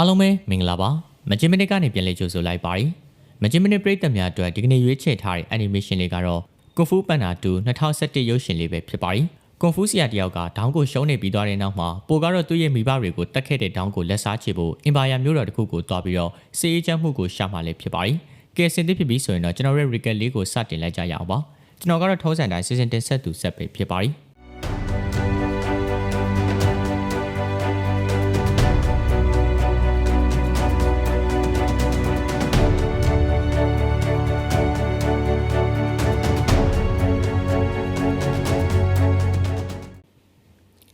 အားလုံးပဲမင်္ဂလာပါမဂျင်မနစ်ကနေပြန်လည်ကြိုဆိုလိုက်ပါတယ်မဂျင်မနစ်ပရိသတ်များအတွက်ဒီကနေ့ရွေးချယ်ထားတဲ့ animation လေးကတော့ Kung Fu Panda 2 2017ရုပ်ရှင်လေးပဲဖြစ်ပါတယ်ကွန်ဖူးဆရာတယောက်ကဒေါင်းကိုရှုံးနေပြီးသွားတဲ့နောက်မှာပိုကတော့သူ့ရဲ့မိဘတွေကိုတတ်ခဲ့တဲ့ဒေါင်းကိုလက်စားချေဖို့အင်ပါယာမျိုးတော်တစ်ခုကိုတွားပြီးတော့စေအေးချမ်းမှုကိုရှာမှလည်းဖြစ်ပါတယ်။ကဲစင်သစ်ဖြစ်ပြီးဆိုရင်တော့ကျွန်တော်ရဲ့ recap လေးကိုစတင်လိုက်ကြရအောင်ပါ။ကျွန်တော်ကတော့ထုံးစံတိုင်း season တင်ဆက်သူဆက်ပဲဖြစ်ပါတယ်။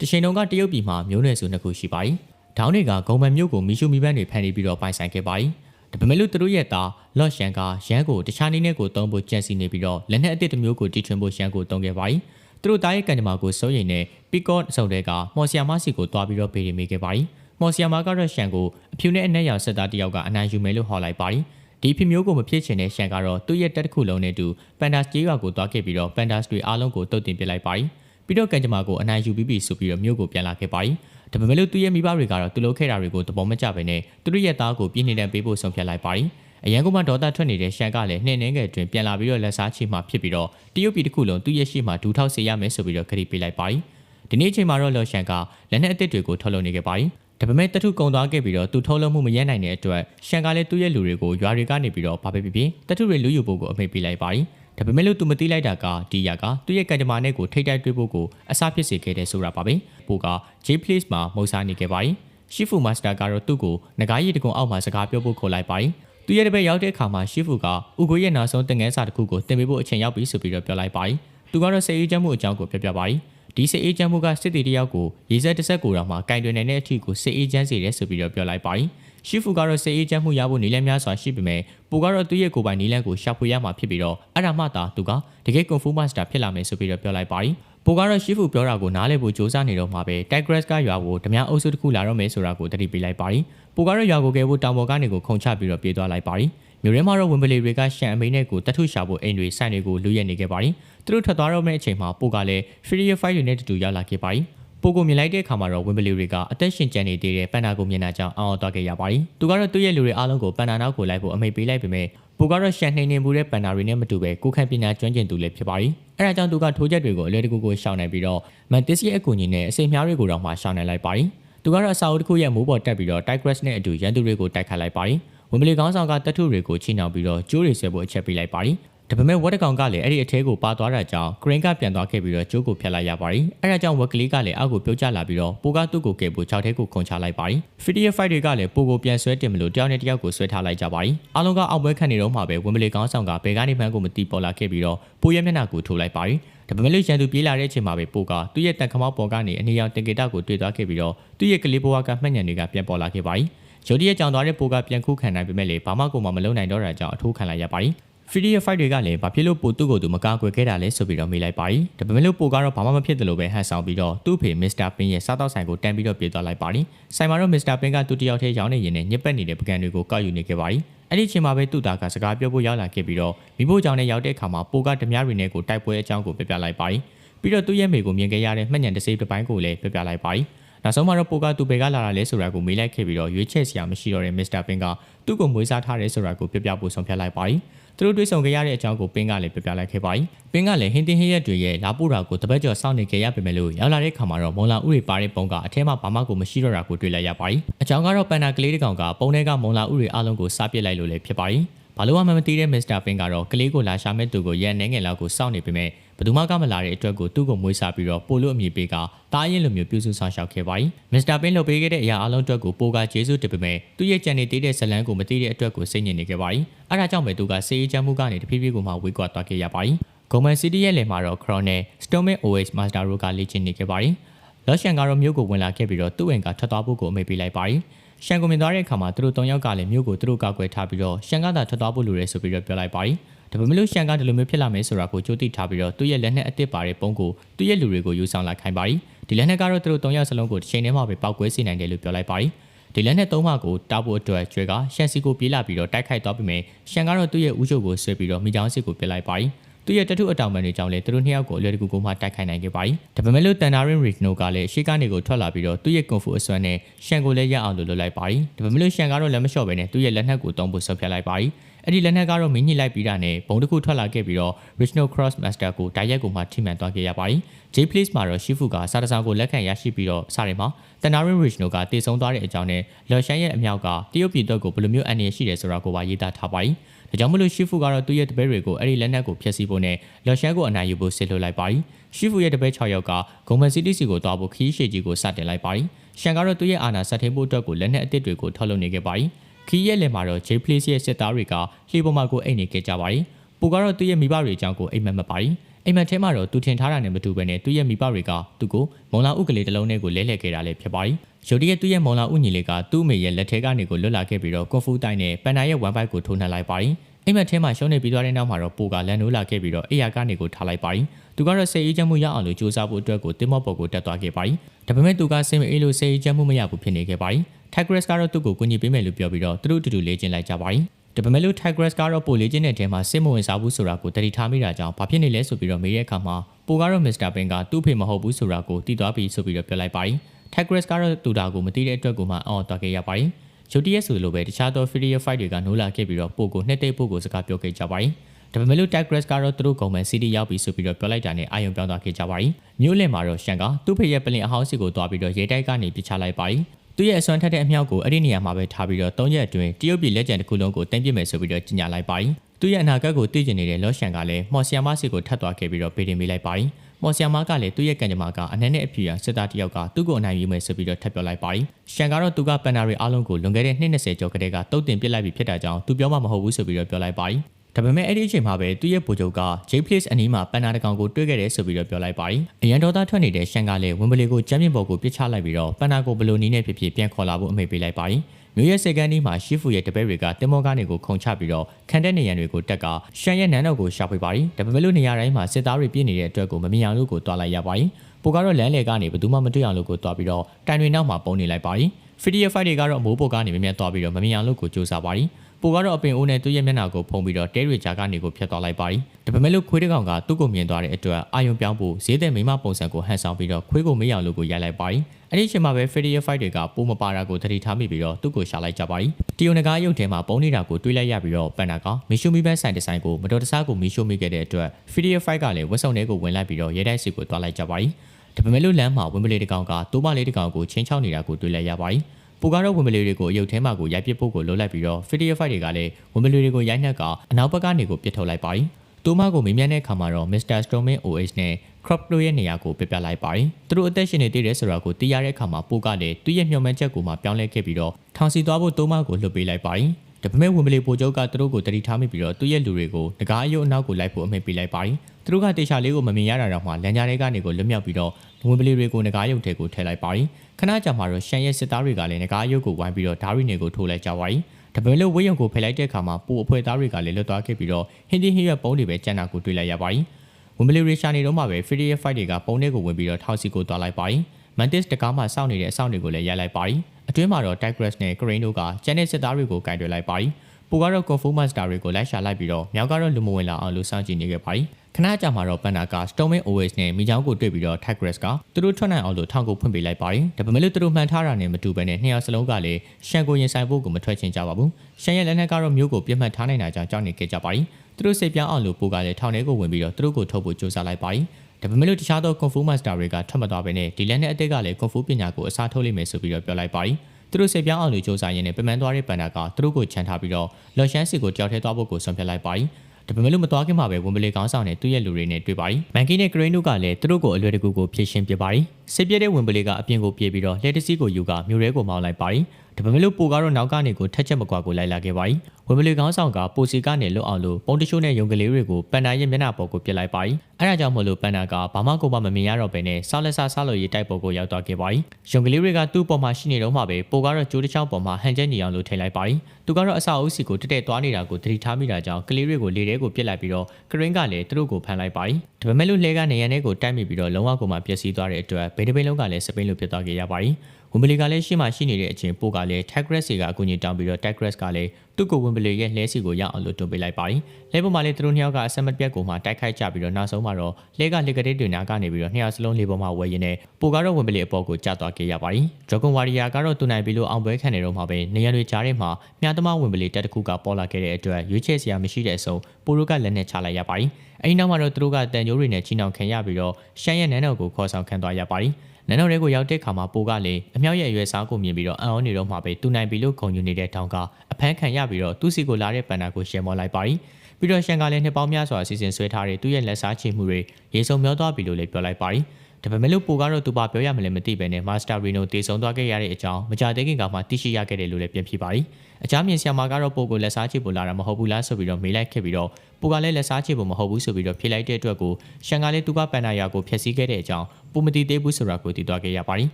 တချိန်တုန်းကတရုတ်ပြည်မှာမျိုးနွယ်စုနှစ်ခုရှိပါတယ်။ဒေါင်းတွေကဂုံမန်မျိုးကိုမီရှူမီပန်းတွေဖန်တီးပြီးတော့ပိုင်ဆိုင်ခဲ့ပါတယ်။ဒါပေမဲ့လို့သူတို့ရဲ့သားလော့ရှန်ကရန်ကိုတခြားနည်းနဲ့ကိုတုံးဖို့ကြံစီနေပြီးတော့လက်နက်အသစ်တစ်မျိုးကိုတီထွင်ဖို့ရန်ကိုတုံးခဲ့ပါတယ်။သူတို့သားရဲ့ကံကြမ္မာကိုစိုးရိမ်နေပီကော့အစုံတွေကမော်ဆီယာမစီကိုတွားပြီးတော့ပေးရမိခဲ့ပါတယ်။မော်ဆီယာမကတော့ရှန်ကိုအဖြူနဲ့အနက်ရောင်ဆက်သားတစ်ယောက်ကအနိုင်ယူမယ်လို့ဟော်လိုက်ပါတယ်။ဒီဖြစ်မျိုးကိုမဖြစ်ချင်တဲ့ရှန်ကတော့သူ့ရဲ့တက်တစ်ခုလုံးနဲ့တူပန်ဒါစကြေးရွာကိုတွားခဲ့ပြီးတော့ပန်ဒါစတွေအားလုံးကိုတုတ်တင်ပစ်လိုက်ပါတယ်။ ပြီးတော့ကံကြမ္မာကိုအနိုင်ယူပြီးပြီဆိုပြီးတော့မြို့ကိုပြန်လာခဲ့ပါတယ်။ဒါပေမဲ့လို့သူ့ရဲ့မိဘတွေကတော့သူလုပ်ခဲ့တာတွေကိုသဘောမကျဘဲနဲ့သူတို့ရဲ့သားကိုပြင်းနေတဲ့ပေးဖို့ဆုံးဖြတ်လိုက်ပါတယ်။အရန်ကမှဒေါသထွက်နေတဲ့ရှန်ကလည်းနှင်းနှင်းငယ်တွင်ပြန်လာပြီးတော့လက်စားချေမှဖြစ်ပြီးတော့တရုတ်ပြည်တစ်ခုလုံးသူ့ရဲ့ရှိမှဒူထောက်စေရမယ်ဆိုပြီးတော့ခရီးပေးလိုက်ပါတယ်။ဒီနေ့အချိန်မှာတော့လော်ရှန်ကလက်နက်အသစ်တွေကိုထုတ်လုပ်နေခဲ့ပါတယ်။ဒါပေမဲ့တထုကုံသွားခဲ့ပြီးတော့သူထုတ်လုပ်မှုမရနိုင်တဲ့အတွက်ရှန်ကလည်းသူ့ရဲ့လူတွေကိုရွာတွေကနေပြီးတော့ဘာပဲဖြစ်ဖြစ်တထုတွေလူယူဖို့ကိုအမိန့်ပေးလိုက်ပါတယ်။ ဒါပေမဲ့လို့သူမသိလိုက်တာကဒီရကသူ့ရဲ့ကံကြမ္မာနဲ့ကိုထိတ်တိုက်တွေ့ဖို့ကိုအစားဖြစ်စေခဲ့တဲ့ဆိုတာပါပဲ။ပိုက J Place မှာမုံစားနေခဲ့ပါတယ်။ရှီဖူမာစတာကတော့သူ့ကိုငကားရည်တကုံအောက်မှာစကားပြောဖို့ခေါ်လိုက်ပါတယ်။သူရဲ့တပည့်ရောက်တဲ့အခါမှာရှီဖူကဥကိုရဲ့နောက်ဆုံးတင်ငန်းစာတစ်ခုကိုတင်ပေးဖို့အချိန်ရောက်ပြီဆိုပြီးတော့ပြောလိုက်ပါတယ်။သူကတော့စေအေးချမ်းမှုအကြောင်းကိုပြောပြပါတယ်။ဒီစေအေးချမ်းမှုကစစ်တီတယောက်ကိုရေစက်တစ်ဆက်ကိုတော့မှကင်တွင်နေတဲ့အထိကိုစေအေးချမ်းစေတယ်ဆိုပြီးတော့ပြောလိုက်ပါတယ်။ ရှီဖူကတော့စေအေးချမ်းမှုရဖို့နေလန်းများစွာရှိပေမဲ့ပိုကတော့သူ့ရဲ့ကိုယ်ပိုင်နေလန်းကိုရှာဖွေရမှာဖြစ်ပြီးတော့အဲ့ဒါမှသာသူကတကယ်ကွန်ဖူးမတ်စတာဖြစ်လာမယ်ဆိုပြီးတော့ပြောလိုက်ပါတယ်။ပိုကတော့ရှီဖူပြောတာကိုနားလည်ဖို့စူးစမ်းနေတော့မှပဲတိုက်ဂရက်စ်ကရွာကိုဓမြအုပ်စုတစ်ခုလာတော့မယ်ဆိုတာကိုတတိပေးလိုက်ပါတယ်။ပိုကတော့ရွာကိုကယ်ဖို့တောင်ပေါ်ကနေကိုခုန်ချပြီးတော့ပြေးသွားလိုက်ပါတယ်။မြို့ထဲမှာတော့ဝင်ပလီတွေကရှန်အမိန်နဲ့ကိုတတ်ထုရှာဖို့အိမ်တွေဆိုင်တွေကိုလူရက်နေခဲ့ပါတယ်။သူတို့ထွက်သွားတော့မယ့်အချိန်မှာပိုကလည်း Free Fire တွေနဲ့တူတူရောက်လာခဲ့ပါတယ်။ ပိုကိုမြင်လိုက်တဲ့အခါမှာတော့ဝင်ပလီတွေကအသက်ရှင်ကျန်နေသေးတဲ့ပန်နာကိုမြင်တာကြောင့်အောင်းအောင်သွားခဲ့ရပါတယ်။သူကတော့သူ့ရဲ့လူတွေအားလုံးကိုပန်နာနောက်ကိုလိုက်ဖို့အမိန့်ပေးလိုက်ပေမဲ့ပိုကတော့ရှန်နှိမ်နေမှုတဲ့ပန်နာတွေနဲ့မတူပဲကိုခန့်ပညာကျွမ်းကျင်သူလည်းဖြစ်ပါတယ်။အဲဒါကြောင့်သူကထိုးချက်တွေကိုအလွယ်တကူကိုရှောင်နိုင်ပြီးတော့မန်တစ်ရဲ့အကူအညီနဲ့အစိမ်မြားတွေကိုတော့မှရှောင်နိုင်လိုက်ပါတယ်။သူကတော့အစာအုပ်တစ်ခုရဲ့မိုးပေါ်တက်ပြီးတော့ Tigers နဲ့အတူရန်သူတွေကိုတိုက်ခတ်လိုက်ပါတယ်။ဝင်ပလီကောင်းဆောင်ကတထုတွေကိုချိနှောင်ပြီးတော့ကျိုးတွေဆွဲဖို့အချက်ပေးလိုက်ပါတယ်။ ဒါပေမဲ့ဝက်တကောင်ကလည်းအဲ့ဒီအထဲကိုပါသွားတာကြောင့်ဂရင်းကပြန်သွားခဲ့ပြီးတော့ကျိုးကိုဖျက်လိုက်ရပါတယ်။အဲဒါကြောင့်ဝက်ကလေးကလည်းအောက်ကိုပြုတ်ကျလာပြီးတော့ပိုကသူ့ကိုကယ်ဖို့ခြောက်ထဲကိုခုန်ချလိုက်ပါတယ်။ Fidya Fight တွေကလည်းပိုကိုပြန်ဆွဲတင်မလို့တယောက်နဲ့တယောက်ကိုဆွဲထားလိုက်ကြပါတယ်။အားလုံးကအောက်ပွဲခံနေတော့မှပဲဝင်ပလီကောင်းဆောင်ကဘယ်ကနေမှန်းကိုမသိပေါ်လာခဲ့ပြီးတော့ပိုရဲ့မျက်နှာကိုထိုးလိုက်ပါတယ်။ဒါပေမဲ့လို့ရန်သူပြေးလာတဲ့အချိန်မှာပဲပိုကသူ့ရဲ့တန်ခမောက်ပေါ်ကနေအနေရောင်တင်ကေတကိုတွေ့သွားခဲ့ပြီးတော့သူ့ရဲ့ကလေးဘဝကမှတ်ညံတွေကပြန်ပေါ်လာခဲ့ပါတယ်။ဂျိုဒီရဲ့ကြောင်သွားတဲ့ပိုကပြန်ခုခံနိုင်ပေမဲ့လေဘာမှကိုမှမလုံနိုင်တော့တာကြောင့်အထိုးခံလိုက်ရပါတယ်။ Free Fight တွေကလည်းဘာဖြစ်လို့ပိုသူ့ကိုသူမကားကွယ်ခဲ့တာလဲဆိုပြီးတော့မေးလိုက်ပါတယ်။ဒါပေမဲ့လို့ပိုကတော့ဘာမှမဖြစ်တယ်လို့ပဲဟန်ဆောင်ပြီးတော့သူ့ဖေ Mr. Pin ရဲ့စားတောက်ဆိုင်ကိုတန်းပြီးတော့ပြေးသွားလိုက်ပါတယ်။ဆိုင်မှာတော့ Mr. Pin ကသူ့တယောက်တည်းရောင်းနေရင်နဲ့ညစ်ပတ်နေတဲ့ပကံတွေကိုကောက်ယူနေခဲ့ပါတယ်။အဲ့ဒီအချိန်မှာပဲသူ့သားကစကားပြောဖို့ရောက်လာခဲ့ပြီးတော့မိဖို့ကြောင့်နဲ့ရောက်တဲ့အခါမှာပိုကဓမြတွေနဲ့ကိုတိုက်ပွဲအကြောင်းကိုပြပြလိုက်ပါတယ်။ပြီးတော့သူ့ရဲ့မိကိုမြင်ခဲ့ရတဲ့မှတ်ညံတစ်စိပ်တစ်ပိုင်းကိုလည်းပြပြလိုက်ပါတယ်။နောက်ဆုံးမှာတော့ပိုကသူ့ဘက်ကလာတာလဲဆိုတာကိုမေးလိုက်ခဲ့ပြီးတော့ရွေးချယ်စရာမရှိတော့တဲ့ Mr. Pin ကသူ့ကိုမွေးစားထားတယ်ဆိုတာကိုပြပြဖို့ဆုံးဖြတ်လိုက်ပါတယ်။ သူတို့တွေ့ဆုံခဲ့ရတဲ့အကြောင်းကိုပင်းကလည်းပြပြလိုက်ခဲ့ပါတယ်။ပင်းကလည်းဟင်းတင်းဟင်းရက်တွေရဲ့လာပို့တာကိုတပတ်ကျော်စောင့်နေခဲ့ရပေမဲ့လို့ရောက်လာတဲ့ခါမှာတော့မွန်လာဥတွေပါတဲ့ပုံကအထဲမှာဘာမှကိုမရှိတော့တာကိုတွေ့လိုက်ရပါတယ်။အကြောင်းကတော့ပန်နာကလေးတစ်ကောင်ကပုံထဲကမွန်လာဥတွေအားလုံးကိုစားပစ်လိုက်လို့လည်းဖြစ်ပါတယ်။ဘာလို့မှမသိတဲ့မစ္စတာပင်ကတော့ကလေးကိုလာရှာမဲ့သူကိုရန်နေငယ်လောက်ကိုစောင့်နေပေမဲ့ဘယ် သူမှကမလာတဲ့အတွက်ကိုသူ့ကိုမွေးစားပြီးတော့ပိုလို့အမိပေးကတားရင်လိုမျိုးပြုစုဆောင်ရှောက်ခဲ့ပါတယ်။မစ္စတာပင်လုပ်ပေးခဲ့တဲ့အရာအလုံးအတွက်ကိုပိုကကျေးဇူးတင်ပေမဲ့သူ့ရဲ့ကြံနေသေးတဲ့ဇလန်းကိုမသိတဲ့အတွက်ကိုစိတ်ညစ်နေခဲ့ပါတယ်။အဲဒါကြောင့်ပဲသူကစေးချမ်းမှုကနေတဖြည်းဖြည်းကိုမှဝေးကွာသွားခဲ့ရပါတယ်။ဂိုမန်စီးတီးရဲ့လယ်မှာတော့ Crown နဲ့ Stormin OH Master တို့ကလေ့ကျင့်နေခဲ့ပါတယ်။လော့ရှန်ကတော့မြို့ကိုဝင်လာခဲ့ပြီးတော့သူ့ဝင်ကထွက်သွားဖို့ကိုအမိပေးလိုက်ပါတယ်။ရှန်ကိုမြင်သွားတဲ့အခါမှာသူတို့၃ယောက်ကလည်းမြို့ကိုသူတို့ကောက်ွယ်ထားပြီးတော့ရှန်ကသာထွက်သွားဖို့လိုရဲဆိုပြီးတော့ပြောလိုက်ပါတယ်။ ဒါပေမဲ့လို့ရှန်ကဒီလိုမျိုးဖြစ်လာမယ်ဆိုတာကိုကြိုးသိထားပြီးတော့သူ့ရဲ့လက်နက်အစ်စ်ပါတဲ့ပုံကိုသူ့ရဲ့လူတွေကိုယူဆောင်လာခိုင်းပါတယ်။ဒီလက်နက်ကတော့သူတို့၃ယောက်စလုံးကိုတစ်ချိန်တည်းမှာပဲပောက်ကွဲစေနိုင်တယ်လို့ပြောလိုက်ပါတယ်။ဒီလက်နဲ့သုံးမကိုတားဖို့အတွက်ကျွဲကရှန်စီကိုပြေးလာပြီးတော့တိုက်ခိုက်သွားပြီးမြဲရှန်ကတော့သူ့ရဲ့ဥချုပ်ကိုဆွဲပြီးတော့မိချောင်းစစ်ကိုပြစ်လိုက်ပါတယ်။ သူ့ရဲ့တထုအတောင်ပံတွေကြောင့်လည်းသူတို့နှစ်ယောက်ကိုအလွယ်တကူကိုမှတိုက်ခိုက်နိုင်ခဲ့ပါတယ်ဒါပေမဲ့လို့တန်နာရင်ရီနိုကလည်းရှေ့ကနေကိုထွက်လာပြီးတော့သူ့ရဲ့ကွန်ဖူအစွမ်းနဲ့ရှန်ကိုလည်းရအောင်လို့လုပ်လိုက်ပါတယ်ဒါပေမဲ့လို့ရှန်ကတော့လက်မလျှော့ပဲနဲ့သူ့ရဲ့လက်နက်ကိုတုံးဖို့ဆုတ်ဖြတ်လိုက်ပါတယ်အဲ့ဒီလက်နက်ကတော့မင်းညှိလိုက်ပြီးတာနဲ့ဘုံတစ်ခုထွက်လာခဲ့ပြီးတော့ Richno Cross Master ကိုတိုက်ရိုက်ကိုမှထိမှန်သွားခဲ့ရပါတယ်။ J Place မှာတော့ Shifu ကစာတစောင်ကိုလက်ခံရရှိပြီးတော့စတယ်မှာ Tanarin Richno ကတေဆုံးသွားတဲ့အကြောင်းနဲ့လော်ရှန်ရဲ့အမြောက်ကတရုတ်ပြည်တော့ကိုဘယ်လိုမျိုးအန္တရာယ်ရှိတယ်ဆိုတာကိုပါရေးသားထားပါတယ်။ ဒါကြောင့်မလို့ Shifu ကတော့သူ့ရဲ့တပည့်တွေကိုအဲ့ဒီလက်နက်ကိုဖျက်ဆီးဖို့နဲ့လော်ရှန်ကိုအနိုင်ယူဖို့ဆစ်လွှတ်လိုက်ပါတယ်။ Shifu ရဲ့တပည့်6ယောက်ကဂုံမန်စီတီစီကိုတွားဖို့ခီးရှေကြီးကိုစတင်လိုက်ပါတယ်။ရှန်ကတော့သူ့ရဲ့အာဏာဆက်ထိန်ဖို့အတွက်ကိုလက်နက်အသစ်တွေကိုထုတ်လုပ်နေခဲ့ပါတယ်။ခီးရဲ့လယ်မှာတော့ J Place ရဲ့စစ်သားတွေကလှေပေါ်မှာကိုအိတ်နေခဲ့ကြပါတယ်။ပိုကတော့သူ့ရဲ့မိဘတွေအကြောင်းကိုအိမ်မက်မပါတယ်။ အိမ်မက်ထဲမှာတော့သူထင်ထားတာနဲ့မတူဘဲနဲ့သူ့ရဲ့မိဘတွေကသူ့ကိုမုံလာဥကလေးတစ်လုံးနဲ့ကိုလဲလှယ်ခဲ့တာလည်းဖြစ်ပါတယ်။ရုတ်တရက်သူ့ရဲ့မုံလာဥညီလေးကသူ့အမေရဲ့လက်ထဲကနေကိုလွတ်လာခဲ့ပြီးတော့ကွန်ဖူတိုင်းနဲ့ပန်နာရဲ့ဝမ်ဘိုက်ကိုထိုးနှက်လိုက်ပါတယ်။အိမ်မက်ထဲမှာရှုံးနေပြီးသွားတဲ့နောက်မှာတော့ပိုကလန်နိုးလာခဲ့ပြီးတော့အေယာကနေကိုထားလိုက်ပါတယ်။သူကတော့စေအေးချမ်းမှုရအောင်လို့စူးစမ်းဖို့အတွက်ကိုတင်မော့ပေါ်ကိုတက်သွားခဲ့ပါတယ်။ဒါပေမဲ့သူကစင်မအေးလို့စေအေးချမ်းမှုမရဘူးဖြစ်နေခဲ့ပါတယ်။ Tigris ကတော့သူ့ကိုကူညီပေးမယ်လို့ပြောပြီးတော့သူတို့အတူတူလေ့ကျင့်လိုက်ကြပါတယ်။ ဒါပေမဲ့လို့ Tigris ကတော့ပိုလေ့ကျင့်တဲ့တဲမှာစစ်မဝင်စားဘူးဆိုတာကိုတတိထားမိတာကြောင့်ဘာဖြစ်နေလဲဆိုပြီးတော့မေးတဲ့အခါမှာပိုကတော့ Mr. Pin ကသူ့ဖေမဟုတ်ဘူးဆိုတာကိုသိသွားပြီဆိုပြီးတော့ပြောလိုက်ပါတယ်။ Tigris ကတော့သူတာကိုမသိတဲ့အတွက်ကိုမှအော်သွားခဲ့ရပါတယ်။ရုတ်တရက်ဆိုလိုပဲတခြားသော Furious Fight တွေကနိုးလာခဲ့ပြီးတော့ပိုကိုနှစ်သိပ်ပိုကိုစကားပြောခဲ့ကြပါတယ်။ဒါပေမဲ့လို့ Tigris ကတော့သူတို့ကုံမဲ့ CD ရောက်ပြီဆိုပြီးတော့ပြောလိုက်တာနဲ့အာယုံပြောင်းသွားခဲ့ကြပါတယ်။မြို့လယ်မှာတော့ရှန်ကသူ့ဖေရဲ့ပလင်အဟောင်းစီကိုသွားပြီးတော့ရေတိုက်ကနေပြစ်ချလိုက်ပါတယ်။ သူ့ရဲ့အစွမ်းထက်တဲ့အမြောက်ကိုအဲ့ဒီနေရာမှာပဲထားပြီးတော့၃ရက်အတွင်းတရုတ်ပြည်လက်ကျန်တစ်ခုလုံးကိုတင်ပြစ်မယ်ဆိုပြီးတော့ကြေညာလိုက်ပါတယ်။သူ့ရဲ့အနာဂတ်ကိုသိကျင်နေတဲ့လော့ရှန်ကလည်းမော်ဆီယာမစီကိုထပ်သွားခဲ့ပြီးတော့ပေးတင်ပေးလိုက်ပါတယ်။မော်ဆီယာမကလည်းသူ့ရဲ့ကံကြမ္မာကအနှဲ့နဲ့အဖြူရစစ်သားတစ်ယောက်ကသူ့ကိုအနိုင်ယူမယ်ဆိုပြီးတော့ထပ်ပြောလိုက်ပါတယ်။ရှန်ကတော့သူကပန်နာရီအားလုံးကိုလွန်ခဲ့တဲ့နှစ်20ကျော်ကတည်းကတုတ်တင်ပစ်လိုက်ပြီးဖြစ်တာကြောင့်သူပြောမှမဟုတ်ဘူးဆိုပြီးတော့ပြောလိုက်ပါတယ်။ ဒါပေမဲ့အဲ့ဒီအချိန်မှာပဲသူ့ရဲ့ဗိုလ်ချုပ်က J Place အနီးမှာပန်နာတကောင်ကိုတွေ့ခဲ့တယ်ဆိုပြီးတော့ပြောလိုက်ပါတယ်။အရန်တော်သားထွက်နေတဲ့ရှန်ကလည်းဝင်ပလီကိုချမ်းမြင့်ဘော်ကိုပစ်ချလိုက်ပြီးတော့ပန်နာကိုဘလိုနီးနဲ့ဖြစ်ဖြစ်ပြန်ခေါ်လာဖို့အမိန့်ပေးလိုက်ပါတယ်။မြို့ရဲ့စေကန်ဒီမှာရှီဖူရဲ့တပည့်တွေကတင်မောကားနေကိုခုံချပြီးတော့ခံတဲ့နေရန်တွေကိုတက်ကရှန်ရဲ့နန်းတော်ကိုရှာဖွေပါတယ်။ဒါပေမဲ့လို့နေရာတိုင်းမှာစစ်သားတွေပြည့်နေတဲ့အတွက်ကိုမမြင်အောင်လို့ကိုတွားလိုက်ရပါတယ်။ပိုကတော့လမ်းလေကနေဘယ်သူမှမတွေ့အောင်လို့ကိုတွားပြီးတော့တိုင်တွေနောက်မှာပုံနေလိုက်ပါတယ်။ Fidya Fight တွေကတော့မိုးပိုကနေမြင်မြတ်သွားပြီးတော့မမြင်အောင်လို့ကိုစူးစမ်းပါတယ်။ ပိုကတော့အပင်အိုးနဲ့သူ့ရဲ့မျက်နှာကိုဖုံးပြီးတော့တဲရီဂျာကနေကိုဖျက်သွားလိုက်ပါတယ်။ဒါပေမဲ့လို့ခွေးတစ်ကောင်ကသူ့ကိုမြင်သွားတဲ့အတွက်အာယုံပြောင်းဖို့ဈေးတဲ့မိမပုံစံကိုဟန်ဆောင်ပြီးတော့ခွေးကိုမေးအောင်လို့ကိုရိုက်လိုက်ပါတယ်။အဲ့ဒီအချိန်မှာပဲ Fidya Fight တွေကပိုမပါတာကိုသတိထားမိပြီးတော့သူ့ကိုရှာလိုက်ကြပါတယ်။တီယိုနဂါရုပ်ထဲမှာပုံနေတာကိုတွေးလိုက်ရပြီးတော့ပန်နာကမီရှူမီဘန်ဆိုင်ဒီဇိုင်းကိုမတော်တဆကိုမီရှူမီခဲ့တဲ့အတွက် Fidya Fight ကလည်းဝက်စုံထဲကိုဝင်လိုက်ပြီးတော့ရဲတိုက်စီကိုတွားလိုက်ကြပါတယ်။ဒါပေမဲ့လို့လမ်းမှာဝင်ပလေးတစ်ကောင်ကတိုးမလေးတစ်ကောင်ကိုချင်းချောက်နေတာကိုတွေ့လိုက်ရပါတယ်။ ပိုကတော့ဝင်ပလီတွေကိုအယုတ်ထဲမှာကိုရိုက်ပစ်ဖို့ကိုလိုလိုက်ပြီးတော့ Fidya Fight တွေကလည်းဝင်ပလီတွေကိုရိုက်နှက်ကအနောက်ဘက်ကနေကိုပစ်ထုတ်လိုက်ပါတယ်။တိုးမကိုမေးမြန်းတဲ့အခါမှာတော့ Mr. Strowman OH နဲ့ Crop တို့ရဲ့နေရာကိုပြပြလိုက်ပါတယ်။သူတို့အသက်ရှင်နေသေးတယ်ဆိုတာကိုသိရတဲ့အခါမှာပိုကလည်းသူ့ရဲ့မျှော်မှန်းချက်ကိုမှပြောင်းလဲခဲ့ပြီးတော့ထောင်စီသွားဖို့တိုးမကိုလှုပ်ပေးလိုက်ပါတယ်။ဒါပေမဲ့ဝင်ပလီပိုချုပ်ကသူတို့ကိုတတိထားမိပြီးတော့သူ့ရဲ့လူတွေကိုငကားအယုတ်အနောက်ကိုလိုက်ဖို့အမိန့်ပေးလိုက်ပါတယ်။ သူတို့ကတေချာလေးကိုမမြင်ရတာတော့မှလမ်းကြားထဲကနေကိုလွတ်မြောက်ပြီးတော့ဝင်ပလီတွေကိုငကားရုပ်ထဲကိုထည့်လိုက်ပါတယ်။ခဏကြာမှတော့ရှန်ရဲ့စစ်သားတွေကလည်းငကားရုပ်ကိုဝိုင်းပြီးတော့ဓာရီနေကိုထိုးလိုက်ကြပါတယ်။ဒါပေမဲ့လို့ဝေးရုံကိုဖယ်လိုက်တဲ့အခါမှာပူအဖွဲသားတွေကလည်းလွတ်သွားခဲ့ပြီးတော့ဟင်းဒီဟင်းရွက်ပုံးတွေပဲကျန်တာကိုတွေ့လိုက်ရပါတယ်။ဝင်ပလီရီရှာနေတော့မှပဲ Furious Fight တွေကပုံးတွေကိုဝင်ပြီးတော့ထောက်စီကိုတွားလိုက်ပါတယ်။ Mantis တကားမှစောင့်နေတဲ့အဆောင်တွေကိုလည်းရိုက်လိုက်ပါတယ်။အတွင်းမှာတော့ Tigress နဲ့ Crane တို့ကကျန်တဲ့စစ်သားတွေကိုကင်တွယ်လိုက်ပါတယ်။ပူကတော့ Kung Fu Master တွေကိုလိုက်ရှာလိုက်ပြီးတော့မြောက်ကတော့လူမဝင်လာအောင်လှူဆောင်ကြည့်နေခဲ့ပါတယ်။ ခဏကြာမှာတော့ပန်နာက Storming OS နဲ့မိချောင်းကိုတွေ့ပြီးတော့ Tigress ကသူတို့ထွက်နိုင်အောင်လို့ထောင်ကိုဖွင့်ပေးလိုက်ပါတယ်။ဒါပေမဲ့လို့သူတို့မှန်ထားတာနဲ့မတူဘဲနဲ့နှစ်ယောက်စလုံးကလည်းရှန်ကိုရင်ဆိုင်ဖို့ကိုမထွက်ချင်ကြပါဘူး။ရှန်ရဲ့လက်နက်ကတော့မျိုးကိုပြတ်မှတ်ထားနိုင်တာကြောင့်ကြောက်နေခဲ့ကြပါတယ်။သူတို့စိတ်ပြောင်းအောင်လို့ပိုကလည်းထောင်ထဲကိုဝင်ပြီးတော့သူတို့ကိုထုတ်ဖို့ကြိုးစားလိုက်ပါတယ်။ဒါပေမဲ့လို့တခြားသော Kung Fu Master တွေကထွက်မသွားဘဲနဲ့ဒီလက်နဲ့အသက်ကလည်း Kung Fu ပညာကိုအစားထိုးလိမ့်မယ်ဆိုပြီးတော့ပြောလိုက်ပါတယ်။သူတို့စိတ်ပြောင်းအောင်လို့စ조사ရင်းနဲ့ပမန်သွားတဲ့ပန်နာကသူတို့ကိုခြံထားပြီးတော့လော်ရှန်စီကိုကြောက်ထဲသွားဖို့ကိုဆုံးဖြတ်လိုက်ပါတယ်။ ဒါပေမဲ့လို့မသွားခင်မှာပဲဝင်ပလေကောင်းဆောင်နဲ့သူ့ရဲ့လူတွေနဲ့တွေ့ပါတယ်။မန်ကီနဲ့ဂရိန်းတို့ကလည်းသူတို့ကိုအလွယ်တကူကိုဖြည့်ရှင်းပြပါတယ်။စစ်ပြတဲ့ဝင်ပလေကအပြင်ကိုပြေးပြီးတော့လက်တစီကိုယူကမြို့ရဲကိုမောင်းလိုက်ပါတယ်။ ဒါပေမဲ့လို့ပိုကတော့နောက်ကနေကိုထက်ချက်မကွာကိုလိုက်လာခဲ့ပါတယ်။ဝင်ပလေကောင်းဆောင်ကပိုစီကနေလွတ်အောင်လို့ပုံတချို့နဲ့ယုံကလေးတွေကိုပန်နာရဲ့မျက်နှာပေါ်ကိုပြစ်လိုက်ပါတယ်။အဲဒါကြောင့်မလို့ပန်နာကဘာမှကိုမှမမြင်ရတော့ဘဲနဲ့ဆောက်လက်ဆာဆောက်လို့ရေးတိုက်ပေါ်ကိုရောက်သွားခဲ့ပါတယ်။ယုံကလေးတွေကသူ့ပေါ်မှာရှိနေတော့မှပဲပိုကတော့ကြိုးတစ်ချောင်းပေါ်မှာဟန်ချက်ညီအောင်လို့ထိန်လိုက်ပါတယ်။သူကတော့အဆောက်အဦစီကိုတက်တက်သွားနေတာကိုသတိထားမိတာကြောင့်ကလေးတွေကိုလေထဲကိုပြစ်လိုက်ပြီးတော့ကရင်းကလည်းသူတို့ကိုဖမ်းလိုက်ပါတယ်။ဒါပေမဲ့လို့လှဲကနေရန်ထဲကိုတိုက်မိပြီးတော့လုံးဝကိုမှပျက်စီးသွားတဲ့အတွက်ဘေးတပိန်လုံးကလည်းစပိန်လိုဖြစ်သွားခဲ့ရပါတယ်။ ဝင်ဘလီကလည်းရှေ့မှာရှိနေတဲ့အချိန်ပိုကလည်း Tigres တွေကအကူအညီတောင်းပြီးတော့ Tigres ကလည်းသူ့ကိုဝင်ဘလီရဲ့လဲစီကိုရအောင်လို့တွန်းပေးလိုက်ပါတယ်လဲပေါ်မှာလည်းသူတို့နှစ်ယောက်ကအဆက်မပြတ်ကိုမှတိုက်ခိုက်ကြပြီးတော့နောက်ဆုံးမှာတော့လဲကလက်ကလေးတွင်နာကနေပြီးတော့နှစ်ယောက်စလုံးလေပေါ်မှာဝယ်ရင်းနဲ့ပိုကတော့ဝင်ဘလီအပေါ်ကိုကျသွားခဲ့ရပါတယ် Dragon Warrior ကတော့သူနိုင်ပြီးလို့အောင်ပွဲခံနေတော့မှာပဲနေရတွေကြားထဲမှာမြားသမားဝင်ဘလီတက်တစ်ခုကပေါ်လာခဲ့တဲ့အတွက်ရွေးချယ်စရာမရှိတဲ့အဆုံးပိုရိုကလက်နဲ့ချလိုက်ရပါတယ်အဲဒီနောက်မှာတော့သူတို့ကတန်ကြိုးတွေနဲ့ချီနှောင်ခံရပြီးတော့ရှမ်းရဲ့နန်းတော်ကိုခေါ်ဆောင်ခံသွားရပါတယ် နန်းတော်တွေကိုရောက်တဲ့ခါမှာပိုကလည်းအမြောက်ရဲ့အရွယ်စားကိုမြင်ပြီးတော့အံ့ဩနေတော့မှပဲသူနိုင်ပြီလို့ဂုံယူနေတဲ့တောင်ကအဖမ်းခံရပြီးတော့သူ့စီကိုလာတဲ့ပန်နာကိုရှယ်မော်လိုက်ပါတယ်ပြီးတော့ရှန်ကလည်းနှစ်ပေါင်းများစွာအစီအစဉ်ဆွဲထားတဲ့သူ့ရဲ့လက်စားချေမှုတွေရေစုံမျောသွားပြီလို့လည်းပြောလိုက်ပါတယ်ဒါပေမဲ့လို့ပိုကတော့သူပါပြောရမလဲမသိပဲနဲ့မာစတာရီနိုတည်ဆုံသွားခဲ့ရတဲ့အကြောင်းမကြသေးခင်ကမှသိရှိရခဲ့တယ်လို့လည်းပြန်ပြပါတယ်။ အကြမ်းမြင်ဆီယမာကတော့ပိုကိုလက်စားချေဖို့လာတာမဟုတ်ဘူးလားဆိုပြီးတော့မေးလိုက်ခဲ့ပြီးတော့ပိုကလည်းလက်စားချေဖို့မဟုတ်ဘူးဆိုပြီးတော့ဖြေလိုက်တဲ့အတွက်ကိုရှန်ကလည်းသူကပန်နာယာကိုဖျက်ဆီးခဲ့တဲ့အကြောင်းပိုမတီသေးဘူးဆိုတာကိုသိသွားခဲ့ရပါတယ်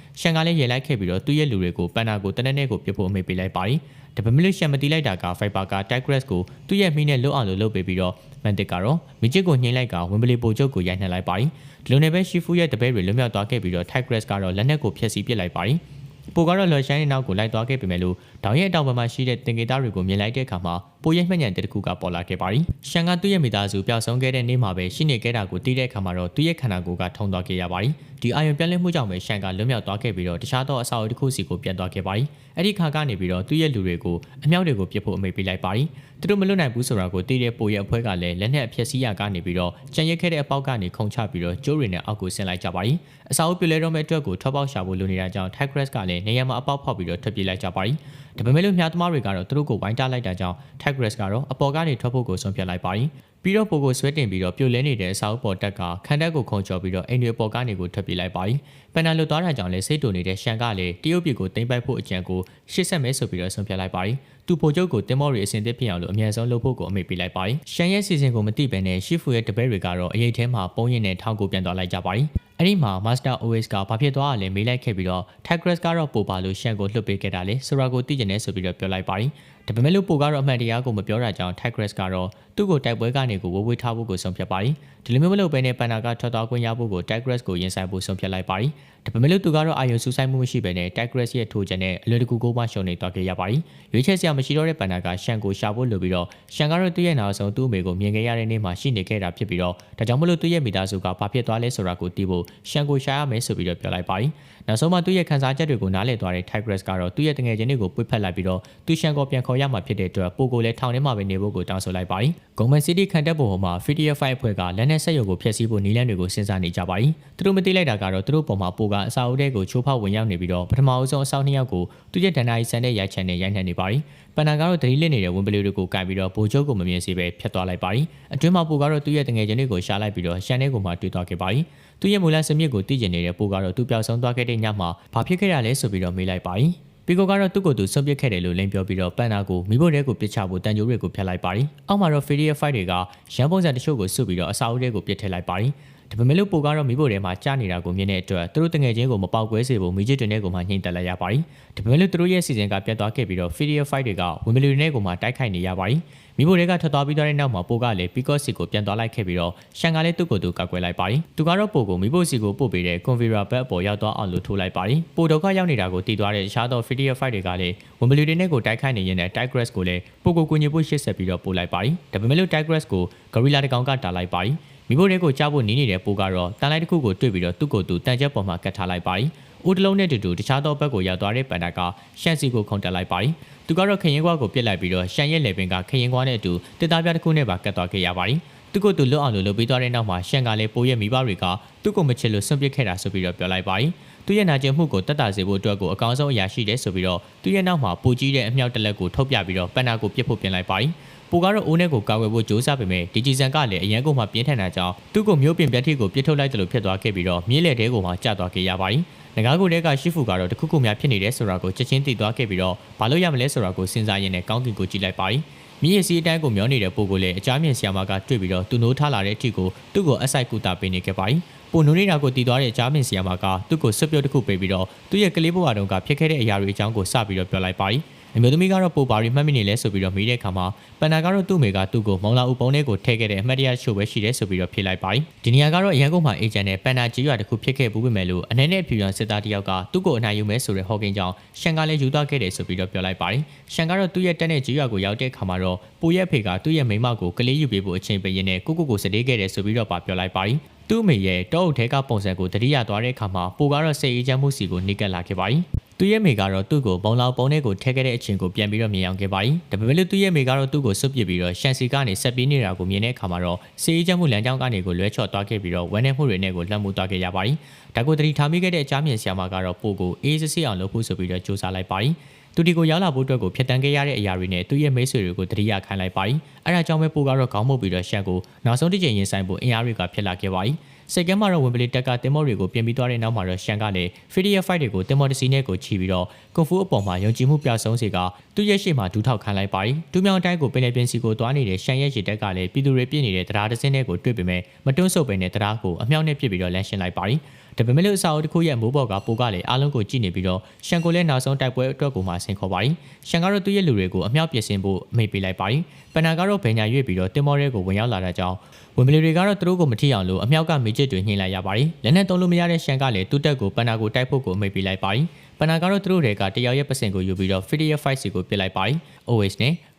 ။ရှန်ကလည်းရေလိုက်ခဲ့ပြီးတော့သူ့ရဲ့လူတွေကိုပန်နာကိုတနက်နေ့ကိုပြဖို့အမိပေးလိုက်ပါတယ်။ဒါပေမဲ့လို့ရှန်မတီလိုက်တာက Fiber က Tigres ကိုသူ့ရဲ့မိနဲ့လွတ်အောင်လို့လုပ်ပေးပြီးတော့မန်တစ်ကတော့မီချစ်ကိုညှိလိုက်ကဝင်ပလီပိုချုပ်ကိုရိုက်နှက်လိုက်ပါတယ်။ဒီလိုနဲ့ပဲရှီဖူရဲ့တပည့်တွေလွတ်မြောက်သွားခဲ့ပြီးတော့ Tigres ကတော့လက်နက်ကိုဖျက်ဆီးပစ်လိုက်ပါတယ်။ ပိုကတော့လော်ရှိုင်းရဲ့နောက်ကိုလိုက်သွားခဲ့ပေမဲ့လို့တောင်ရဲ့အတောင်ဘက်မှာရှိတဲ့တင်ကေသားတွေကိုမြင်လိုက်တဲ့အခါမှာပိုရဲ့မှတ်ညံတဲ့တစ်ခုကပေါ်လာခဲ့ပါတယ်။ရှန်ကသူ့ရဲ့မိသားစုပျောက်ဆုံးခဲ့တဲ့နေ့မှာပဲရှိနေခဲ့တာကိုသိတဲ့အခါမှာတော့သူ့ရဲ့ခန္ဓာကိုယ်ကထုံသွားခဲ့ရပါတယ်။ဒီအာယုံပြက်လက်မှုကြောင့်ပဲရှန်ကလွတ်မြောက်သွားခဲ့ပြီးတော့တခြားသောအဆောက်အဦတစ်ခုစီကိုပြန်သွားခဲ့ပါတယ်။အဲ့ဒီခါကနေပြီးတော့သူ့ရဲ့လူတွေကိုအမြောက်တွေကိုပြစ်ဖို့အမိန့်ပေးလိုက်ပါတယ်။သူတို့မလွတ်နိုင်ဘူးဆိုတာကိုသိတဲ့ပိုရဲ့အဖွဲ့ကလည်းလက်နက်အဖြစ်စီးရကနေပြီးတော့ကြံရက်ခဲ့တဲ့အပေါက်ကနေခုန်ချပြီးတော့ကျိုးတွေနဲ့အောက်ကိုဆင်းလိုက်ကြပါတယ်။အဆောက်အဦပြလဲတော့မဲ့အတွက်ကိုထွက်ပေါက်ရှာဖို့လိုနေတာကြောင့် Tigres ကလည်းနေရာမှာအပေါက်ဖောက်ပြီးတော့ထွက်ပြေးလိုက်ကြပါတယ်။ဒါပေမဲ့လို့မြားသမားတွေကတော့သူတို့ကိုဝိုင်းတားလိုက်တာကြောင့် Tigres ကတော့အပေါ်ကနေထွက်ဖို့ကိုဆုံးဖြတ်လိုက်ပါတယ်။ပြီးတော့ပိုကိုဆွဲတင်ပြီးတော့ပြုတ်လဲနေတဲ့အစာအုပ်ပေါ်တက်ကခန္ဓာကိုခုံကျော်ပြီးတော့အိမ်တွေပေါ်ကနေကိုထွက်ပြေးလိုက်ပါတယ်။ပန်နာလွတ်သွားတာကြောင့်လည်းစိတ်တူနေတဲ့ရှန်ကလည်းတရုတ်ပြည်ကိုတင်ပိုက်ဖို့အကြံကိုရှေ့ဆက်မဲဆိုပြီးတော့ဆုံးဖြတ်လိုက်ပါတယ်။သူပိုချုပ်ကိုတင်မော်ရီအစင်သစ်ဖြစ်အောင်လို့အမြန်ဆုံးလုပ်ဖို့ကိုအမိပေးလိုက်ပါတယ်။ရှန်ရဲ့စီစဉ်ကိုမသိဘဲနဲ့ရှီဖူရဲ့တပည့်တွေကတော့အရေးထဲမှာပုံရင်နဲ့ထောင်းကိုပြန်သွားလိုက်ကြပါတယ်။အဲ့ဒီမှာ Master OS ကဘာဖြစ်သွားရလဲမေးလိုက်ခဲ့ပြီးတော့ Tigres ကတော့ပိုပါလို့ရှန်ကိုလွှတ်ပေးခဲ့တာလေဆိုတာကိုသိကျင်နေဆိုပြီးတော့ပြောလိုက်ပါတယ်။ ဒါပေမဲ့လို့ပိုကတော့အမှန်တရားကိုမပြောတာကြောင့် Tigres ကတော့သူ့ကိုတိုက်ပွဲကနေကိုဝဝေးထားဖို့ကိုဆုံးဖြတ်ပါတယ်။ဒီလိုမျိုးမလုပ်ဘဲနဲ့ပန်နာကထွက်သွားခွင့်ရဖို့ကို Tigres ကိုရင်ဆိုင်ဖို့ဆုံးဖြတ်လိုက်ပါတယ်။ဒါပေမဲ့လို့သူကတော့အာယုံစူးစိုက်မှုမရှိဘဲနဲ့ Tigres ရဲ့ထိုးချက်နဲ့အလွယ်တကူကိုမှရှုံနေသွားခဲ့ရပါတယ်။ရွေးချယ်စရာမရှိတော့တဲ့ပန်နာကရှန်ကိုရှာဖို့လိုပြီးတော့ရှန်ကတော့သူ့ရဲ့နောက်ဆုံးသူ့အမေကိုမြင်ခဲ့ရတဲ့နေ့မှာရှိနေခဲ့တာဖြစ်ပြီးတော့ဒါကြောင့်မလို့သူ့ရဲ့မိသားစုကဘာဖြစ်သွားလဲဆိုတာကိုသိဖို့ရှန်ကိုရှာရမယ်ဆိုပြီးတော့ပြောလိုက်ပါတယ်။နောက်ဆုံးမှသူ့ရဲ့ခန်းစားချက်တွေကိုနားလည်သွားတဲ့ Tigres ကတော့သူ့ရဲ့တငယ်ချင်းတွေကိုပွေ့ဖက်လိုက်ပြီးတော့သူရှန်ကိုပြန်ခေါ်ရမှာဖြစ်တဲ့အတွက်ပိုကိုလည်းထောင်ထဲမှာပဲနေဖို့ကိုတောင်းဆိုလိုက်ပါတယ်။ဂုံမန်စီးတီးခံတက်ဖို့ဟိုမှာ FDF5 အဖွဲ့ကလက်နက်ဆက်ရုပ်ကိုဖျက်ဆီးဖို့နီးလန်းတွေကိုစဉ်းစားနေကြပါတယ်။သူတို့မသိလိုက်တာကတော့သူတို့ပုံမှာပိုကအစာအုပ်တဲ့ကိုချိုးဖောက်ဝင်ရောက်နေပြီးတော့ပထမအဆုံးအဆောင်နှစ်ယောက်ကိုသူရဲ့ဒဏ္ဍာရီဆန်တဲ့ရိုက်ချန်နဲ့ရိုက်နှက်နေပါတယ်။ပန်နာကတော့တတိလစ်နေတဲ့ဝင်ပလီတွေကိုကင်ပြီးတော့ဘိုးချုပ်ကိုမမြင်စေပဲဖျက်သွားလိုက်ပါတယ်။အတွင်းမှာပိုကတော့သူ့ရဲ့တငယ်ချင်းတွေကိုရှာလိုက်ပြီးတော့ရှန်တဲ့ကိုမှတွေ့သွားခဲ့ပါတယ်။သူ့ရဲ့မူလစမြစ်ကိုတည်ကျင်နေတဲ့ပိုကတော့သူပျောက်ဆုံးသွားခဲ့တဲ့ညမှာဘာဖြစ်ခဲ့ရလဲဆိုပြီးတော့မေးလိုက်ပါတယ်။ ပီကိုကတော့သူ့ကိုယ်သူဆွန့်ပစ်ခဲ့တယ်လို့လိန်ပြောပြီးတော့ပန်နာကိုမိဖို့တဲကိုပစ်ချဖို့တန်ကြိုးတွေကိုဖျက်လိုက်ပါတယ်။အောက်မှာတော့ Fedia Fight တွေကရန်ပုံစံတချို့ကိုစုပြီးတော့အစာအုပ်တွေကိုပစ်ထည့်လိုက်ပါတယ်။ ဒါပေမဲ့လို့ပိုကတော့မိဖို့ထဲမှာကြားနေတာကိုမြင်တဲ့အတွက်သူတို့တငယ်ချင်းကိုမပေါက်ကွဲစေဖို့မိချစ်တွင်နဲ့ကိုမှညှိတက်လိုက်ရပါတယ်။ဒါပေမဲ့လို့သူတို့ရဲ့စီစဉ်ကပြတ်သွားခဲ့ပြီးတော့ Fedia Fight တွေကဝင်မလီနဲ့ကိုမှတိုက်ခိုက်နေရပါတယ်။မိဖို့တွေကထွက်သွားပြီးတော့တဲ့နောက်မှာပိုကလည်းပီကော့စီကိုပြန်သွားလိုက်ခဲ့ပြီးတော့ရှန်ကလည်းသူ့ကိုယ်သူကောက်ကွယ်လိုက်ပါတယ်။သူကတော့ပိုကိုမိဖို့စီကိုပို့ပေးတဲ့ Convera ဘက်အပေါ်ရောက်သွားအောင်လို့ထိုးလိုက်ပါတယ်။ပိုဒုက္ခရောက်နေတာကိုတည်သွားတဲ့ရှားသော Fedia Fight တွေကလည်းဝင်မလီတွေနဲ့ကိုတိုက်ခိုက်နေရင်လည်း Tigres ကိုလည်းပိုကိုကူညီဖို့ရှေ့ဆက်ပြီးတော့ပို့လိုက်ပါတယ်။ဒါပေမဲ့လို့ Tigres ကို Gorilla တကောင်ကတာလိုက်ပါတယ်။ မိဖို့တွေကိုကြားဖို့နီးနေတဲ့ပိုကတော့တန်လိုက်တစ်ခုကိုတွေ့ပြီးတော့သူ့ကိုယ်သူတန်ချက်ပေါ်မှာကတ်ထားလိုက်ပါတယ်။အိုးတလုံးနဲ့တူတူတခြားသောဘက်ကိုရောက်သွားတဲ့ပန်တာကရှန်စီကိုခုန်တက်လိုက်ပါတယ်။သူကတော့ခရင်ကွာကိုပြစ်လိုက်ပြီးတော့ရှန်ရဲ့လေပင်ကခရင်ကွာနဲ့အတူတစ်သားပြားတစ်ခုနဲ့ပါကတ်သွားခဲ့ရပါတယ်။သူ့ကိုယ်သူလွတ်အောင်လို့လုပ်ပေးသွားတဲ့နောက်မှာရှန်ကလည်းပိုရဲ့မိဘတွေကသူ့ကိုမချစ်လို့ဆွန့်ပစ်ခဲ့တာဆိုပြီးတော့ပြောလိုက်ပါတယ်။သူရဲ့နာကျင်မှုကိုတက်တာစေဖို့အတွက်ကိုအကောင်းဆုံးအရာရှိတယ်ဆိုပြီးတော့သူရဲ့နောက်မှာပိုကြီးတဲ့အမြောက်တစ်လက်ကိုထုတ်ပြပြီးတော့ပန်နာကိုပြစ်ဖို့ပြင်လိုက်ပါတယ်။ ပိုကတော့အိုးနဲ့ကိုကာကွယ်ဖို့ကြိုးစားပေမဲ့ဒီဂျီဆန်ကလည်းအရန်ကုန်မှပြင်းထန်တာကြောင့်သူ့ကိုမျိုးပြင်ပြတ်ထိကိုပြစ်ထုတ်လိုက်တယ်လို့ဖြစ်သွားခဲ့ပြီးတော့မြင်းလေတဲကိုမှကျသွားခဲ့ရပါတယ်။ငကားကိုတဲကရှိဖူကတော့တခုခုများဖြစ်နေတယ်ဆိုတာကိုချက်ချင်းသိသွားခဲ့ပြီးတော့ဘာလို့ရမလဲဆိုတာကိုစဉ်းစားရင်းနဲ့ကောင်းကင်ကိုကြည့်လိုက်ပါတယ်။မြင်းရစီအတိုင်းကိုမျောနေတဲ့ပိုကိုလည်းအကြမ်းမြင်ဆီယာမာကတွေ့ပြီးတော့သူ့နိုးထားလာတဲ့အထိကိုသူ့ကိုအဆိုင်ကူတာပေးနေခဲ့ပါတယ်။ပိုနိုးနေတာကိုတည်သွားတဲ့အကြမ်းမြင်ဆီယာမာကသူ့ကိုဆွပြုတ်တစ်ခုပေးပြီးတော့သူ့ရဲ့ကလေးဘဝတုန်းကဖြစ်ခဲ့တဲ့အရာတွေအကြောင်းကိုစပြီးတော့ပြောလိုက်ပါတယ်။ အမျိုးသမီးကတော့ပိုပါရီမှတ်မိနေလဲဆိုပြီးတော့မိတဲ့အခါမှာပန်နာကတော့သူ့မိကသူ့ကိုမုံလာဦးပုံးလေးကိုထည့်ခဲ့တဲ့အမှတ်တရရှို့ပဲရှိတယ်ဆိုပြီးတော့ဖြေလိုက်ပါတယ်ဒီနေရာကတော့အရန်ကုန်မှာအေဂျင့်နဲ့ပန်နာကြီးရွာတစ်ခုဖြစ်ခဲ့ဘူးပေမဲ့လို့အနေနဲ့ဖြူရန်စစ်သားတယောက်ကသူ့ကိုအနိုင်ယူမဲဆိုတဲ့ဟော်ကင်ကြောင့်ရှန်ကလည်းယူသွားခဲ့တယ်ဆိုပြီးတော့ပြောလိုက်ပါတယ်ရှန်ကတော့သူ့ရဲ့တက်တဲ့ကြီးရွာကိုရောက်တဲ့အခါမှာတော့ပူရဲ့ဖေကသူ့ရဲ့မိမကိုကလေးယူပေးဖို့အချိန်ပေးရင်းနဲ့ကိုကိုကိုစတေးခဲ့တယ်ဆိုပြီးတော့ပါပြောလိုက်ပါတယ်သူ့အမေရဲ့တောအုပ်ထဲကပုံစံကိုတတိယသွားတဲ့အခါမှာပိုကတော့စိတ်အေးချမ်းမှုစီကိုနှိကပ်လာခဲ့ပါတယ် သူ့ရဲ့မိကတော့သူ့ကိုပုံလောက်ပုံထဲကိုထည့်ခဲ့တဲ့အချိန်ကိုပြန်ပြီးတော့မြင်အောင်ခဲ့ပါတယ်။ဒါပေမဲ့လို့သူ့ရဲ့မိကတော့သူ့ကိုစွတ်ပစ်ပြီးတော့ရှန်စီကနေဆက်ပြေးနေတာကိုမြင်တဲ့အခါမှာတော့စေးချမ်းမှုလမ်းကြောင်းကနေကိုလွဲချော့သွားခဲ့ပြီးတော့ဝမ်းနည်းမှုတွေနဲ့ကိုလှမ်းမှုသွားခဲ့ရပါတယ်။ဒါကိုတတိထားမိခဲ့တဲ့အကြမ်းမြင်ဆရာမကတော့ပို့ကိုအေးစစ်စစ်အောင်လုပ်ဖို့ဆိုပြီးတော့စူးစမ်းလိုက်ပါတယ်။သူဒီကိုရောက်လာဖို့အတွက်ကိုဖျက်တမ်းခဲ့ရတဲ့အရာတွေနဲ့သူ့ရဲ့မိတ်ဆွေတွေကိုတတိယခိုင်းလိုက်ပါတယ်။အဲဒါကြောင့်ပဲပိုကတော့ခေါင်းမုတ်ပြီးတော့ရှန်ကိုနောက်ဆုံးတစ်ချိန်ရင်ဆိုင်ဖို့အင်အားတွေကဖြစ်လာခဲ့ပါတယ်။ စိတ်ကမ်းမှာတော့ဝင်ပလီတက်ကတင်မောတွေကိုပြင်ပြီးသွားတဲ့နောက်မှာတော့ရှန်ကလည်း Fidia Fight တွေကိုတင်မောတစီနဲ့ကိုချီပြီးတော့ကွန်ဖူအပေါ်မှာယုံကြည်မှုပြဆုံးစေကသူ့ရဲ့ရှေ့မှာဒူးထောက်ခံလိုက်ပါတယ်။ဒူးမြောင်တိုင်းကိုပင်လယ်ပြင်စီကိုသွားနေတဲ့ရှန်ရဲ့ရေတက်ကလည်းပြည်သူတွေပြည့်နေတဲ့တရားတစင်းနဲ့ကိုတွေ့ပေမဲ့မတွန်းဆုပ်ပင်နဲ့တရားကိုအမြောက်နဲ့ပြစ်ပြီးတော့လမ်းရှင်းလိုက်ပါတယ်။ ဒါပေမဲ့လို့အစာအုပ်တစ်ခုရဲ့မိုးပေါ်ကပိုကလည်းအားလုံးကိုကြည့်နေပြီးတော့ရှန်ကိုလည်းနောက်ဆုံးတိုက်ပွဲအတွက်ကိုမှဆင်ခေါ်ပါတယ်။ရှန်ကတော့သူ့ရဲ့လူတွေကိုအမြောက်ပြစ်စင်ဖို့အမိတ်ပေးလိုက်ပါတယ်။ပန်နာကတော့ဗင်ညာရွေ့ပြီးတော့တင်မောရဲကိုဝင်ရောက်လာတဲ့ကြောင်းဝင်မလီတွေကတော့သူတို့ကိုမထိအောင်လို့အမြောက်ကမေချစ်တွေနှိမ့်လိုက်ရပါတယ်။လက်နဲ့တုံးလို့မရတဲ့ရှန်ကလည်းသူ့တက်ကိုပန်နာကိုတိုက်ဖို့ကိုအမိတ်ပေးလိုက်ပါတယ်။ပန်နာကတော့သူတို့တွေကတယောက်ရဲ့ပစင်ကိုယူပြီးတော့ Fidia Fight စီကိုပြစ်လိုက်ပါ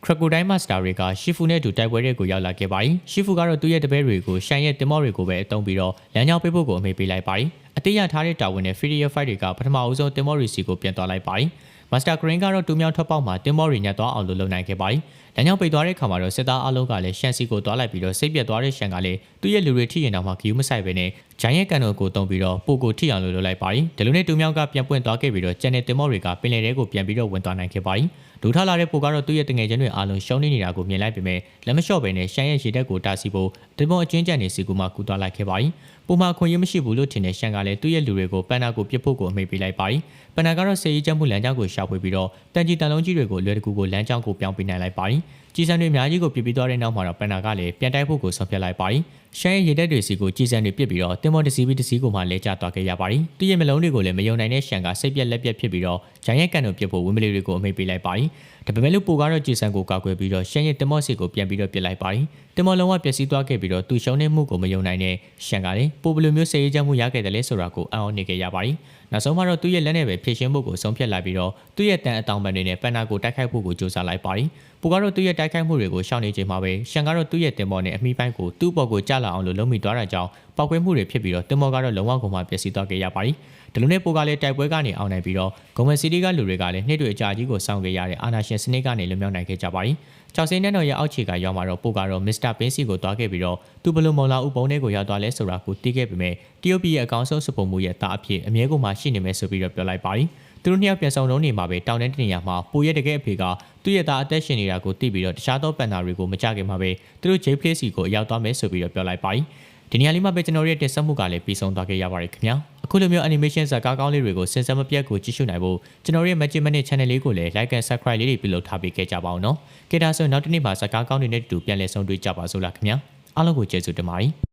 တယ်။ Always နဲ့ Crocodile Master တွေကရှီဖူနဲ့အတူတိုက်ပွဲတွေကိုရောက်လာခဲ့ပါတယ်။ရှီဖူကတော့သူ့ရဲ့တပည့်တွေကိုရှန်ရဲ့တင်မော့တွေကိုပဲအသုံးပြီးတော့လမ်းကြောင်းပေးဖို့ကိုအမိတ်ပေးလိုက်ပါတယ်။အသေးရထားတဲ့တာဝန်နဲ့ Fidia Fight တွေကပထမအဦးဆုံးတင်မော့ရီစီကိုပြန်သွားလိုက်ပါတယ်။ Master Green ကတော့တူမြောင်းထွက်ပေါက်မှာတင်မော့ရီညက်သွားအောင်လုပ်လုပ်နိုင်ခဲ့ပါတယ်။ လမ်းကြောင်းပိတ်သွားတဲ့ခါမှာတော့စစ်သားအလုံးကလည်းရှန်စီကိုသွားလိုက်ပြီးတော့စိတ်ပြတ်သွားတဲ့ရှန်ကလည်းသူ့ရဲ့လူတွေထိရင်တော့မှဂယူးမဆိုင်ပဲနဲ့ဂျိုင်းရဲ့ကန်တော်ကိုတုံပြီးတော့ပိုကိုထိအောင်လုပ်လုပ်လိုက်ပါတယ်။ဒီလိုနဲ့တူမြောင်းကပြန်ပွင့်သွားခဲ့ပြီးတော့ကျန်တဲ့တင်မော့တွေကပင်လယ်ထဲကိုပြန်ပြီးတော့ဝင်သွားနိုင်ခဲ့ပါတယ်။ဒူထလာတဲ့ပိုကတော့သူ့ရဲ့တငယ်ချင်းတွေအားလုံးရှုံးနေနေတာကိုမြင်လိုက်ပေမဲ့လက်မလျှော့ပဲနဲ့ရှန်ရဲ့ရေတက်ကိုတာစီဖို့တင်မော့အချင်းကျန်နေစီကူမှကူသွားလိုက်ခဲ့ပါတယ်။ပုံမှန်ခွင့်ရမရှိဘူးလို့ထင်တဲ့ရှန်ကလည်းသူ့ရဲ့လူတွေကိုပန်နာကိုပြစ်ဖို့ကိုအမိန့်ပေးလိုက်ပါတယ်။ပန်နာကတော့စေရေးချက်မှုလမ်းကြောင်းကိုရှာဖွေပြီးတော့တန်ကြီးတန်လုံးကြီးတွေကိုအလွယ်တကူကိုလမ်းကြောင်းကိုပြောင်းပေးနိုင်လိုက်ပါတယ်။ကြီးစံတွေအများကြီးကိုပြစ်ပြီးသွားတဲ့နောက်မှာတော့ပန်နာကလည်းပြန်တိုက်ဖို့ကိုဆုံးဖြတ်လိုက်ပါတယ်။ရှန်ရဲ့ရေတက်တွေစီကိုကြီးစံတွေပြစ်ပြီးတော့တင်မော့တစီပြီးတစီကိုမှလဲကျသွားခဲ့ရပါတယ်။သူ့ရဲ့မလုံးတွေကိုလည်းမယုံနိုင်တဲ့ရှန်ကစိတ်ပြက်လက်ပြက်ဖြစ်ပြီးတော့ဂျိုင်းရဲ့ကန်တို့ပြစ်ဖို့ဝင်းမလီတွေကိုအမိန့်ပေးလိုက်ပါတယ်။ဒါပေမဲ့လို့ပိုကတော့ကြီးစံကိုကာကွယ်ပြီးတော့ရှန်ရဲ့တင်မော့စီကိုပြန်ပြီးတော့ပြစ်လိုက်ပါတယ်။တင်မော့လုံးဝပျက်စီးသွားခဲ့ပြီးတော့သူရှုံးနေမှုကိုမယုံနိုင်တဲ့ရှန်ကလည်းပိုဘလိုမျိုးစေရေးချက်မှုရခဲ့တယ်လဲဆိုတာကိုအံ့ဩနေခဲ့ရပါတယ်။ နောက်ဆုံးမှာတော့သူ့ရဲ့လက်နဲ့ပဲဖြည့်ရှင်းဖို့ကိုဆုံးဖြတ်လိုက်ပြီးတော့သူ့ရဲ့တန်အတောင်ပန်တွေနဲ့ပန်နာကိုတိုက်ခိုက်ဖို့ကိုကြိုးစားလိုက်ပါတယ်။ပိုကတော့သူ့ရဲ့တိုက်ခိုက်မှုတွေကိုရှောင်နေချိန်မှာပဲရှန်ကတော့သူ့ရဲ့တင်မော့နဲ့အမိပိုင်းကိုသူ့ဘော်ကိုကျလာအောင်လို့လုံးမိသွားတာကြောင့်ပောက်ကွဲမှုတွေဖြစ်ပြီးတော့တင်မော့ကတော့လုံးဝကုန်မှပျက်စီးသွားခဲ့ရပါတယ်။ဒီလိုနဲ့ပိုကလည်းတိုက်ပွဲကနေအောင်နိုင်ပြီးတော့ဂုံမစီတီကလူတွေကလည်းနှစ်တွေအကြာကြီးကိုစောင့်ခဲ့ရတဲ့အာနာရှင်စနစ်ကနေလွတ်မြောက်နိုင်ခဲ့ကြပါတယ်။ ၆စိန်းနဲ့တော့ရဲ့အောက်ခြေကရောက်မှာတော့ပိုကတော့မစ္စတာပင်းစီကိုတွားခဲ့ပြီးတော့သူဘလိုမော်လာဥပုံထဲကိုရောက်သွားလဲဆိုတာကိုသိခဲ့ပေမဲ့တရုတ်ပြည်ရဲ့အကောင်ဆုံးစပုံမှုရဲ့တာအဖြစ်အမြဲကိုမှရှိနေမယ်ဆိုပြီးတော့ပြောလိုက်ပါတယ်။သူတို့နှစ်ယောက်ပြန်ဆောင်လုံးနေမှာပဲတောင်းတဲ့တနေရာမှာပိုရဲ့တကယ်အဖေကသူ့ရဲ့သားအသက်ရှင်နေတာကိုသိပြီးတော့တခြားသောပန်နာတွေကိုမကြခင်မှာပဲသူတို့ J Play စီကိုအရောက်သွားမယ်ဆိုပြီးတော့ပြောလိုက်ပါတယ်။ဒီနေရာလေးမှာပဲကျွန်တော်ရဲ့တင်ဆက်မှုကလည်းပြီးဆုံးသွားခဲ့ရပါတယ်ခင်ဗျာ အခုလိုမျိုး animation ဇာတ်ကားကောင်းလေးတွေကိုစင်စမပြတ်ကိုကြည့်ရှုနိုင်ဖို့ကျွန်တော်ရဲ့ Magic Minute Channel လေးကိုလည်း like and subscribe လေးတွေပြုလုပ်ထားပေးခဲ့ကြပါအောင်နော်။ကြည့်ဒါဆိုရင်နောက်တစ်နေ့မှာဇာတ်ကားကောင်းတွေနဲ့တူပြန်လည်ဆုံတွေ့ကြပါစို့လားခင်ဗျာအားလုံးကိုကျေးဇူးတင်ပါတယ်